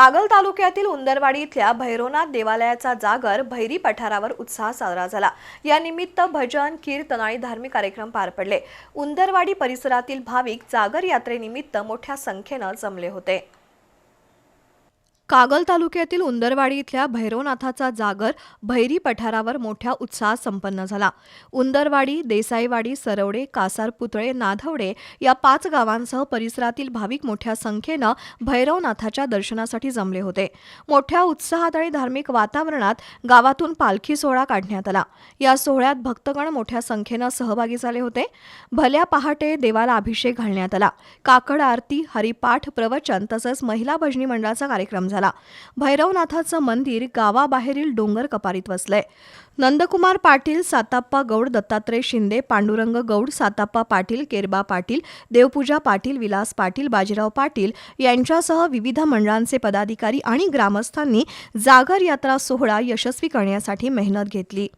कागल तालुक्यातील उंदरवाडी इथल्या भैरवनाथ देवालयाचा जागर भैरी पठारावर उत्साह साजरा झाला. या निमित्त भजन कीर्तन आणि धार्मिक कार्यक्रम पार पडले. उंदरवाडी परिसरातील भाविक जागर यात्रेनिमित्त मोठ्या संख्येनं जमले होते. कागल तालुक्यातील उंदरवाडी इथल्या भैरवनाथाचा जागर भैरी पठारावर मोठ्या उत्साहात संपन्न झाला. उंदरवाडी देसाईवाडी सरवडे कासार पुतळे नाधवडे या पाच गावांसह परिसरातील भाविक मोठ्या संख्येनं भैरवनाथाच्या दर्शनासाठी जमले होते. मोठ्या उत्साहात आणि धार्मिक वातावरणात गावातून पालखी सोहळा काढण्यात आला. या सोहळ्यात भक्तगण मोठ्या संख्येनं सहभागी झाले होते. भल्या पहाटे देवाला अभिषेक घालण्यात आला. काकड आरती हरिपाठ प्रवचन तसंच महिला भजनी मंडळाचा कार्यक्रम झाला. भैरवनाथाचं मंदिर गावाबाहेरील डोंगर कपारीत वसलंय. नंदकुमार पाटील साताप्पा गौड दत्तात्रय शिंदे पांडुरंग गौड साताप्पा पाटील केरबा पाटील देवपूजा पाटील विलास पाटील बाजीराव पाटील यांच्यासह विविध मंडळांचे पदाधिकारी आणि ग्रामस्थांनी जागर यात्रा सोहळा यशस्वी करण्यासाठी मेहनत घेतली.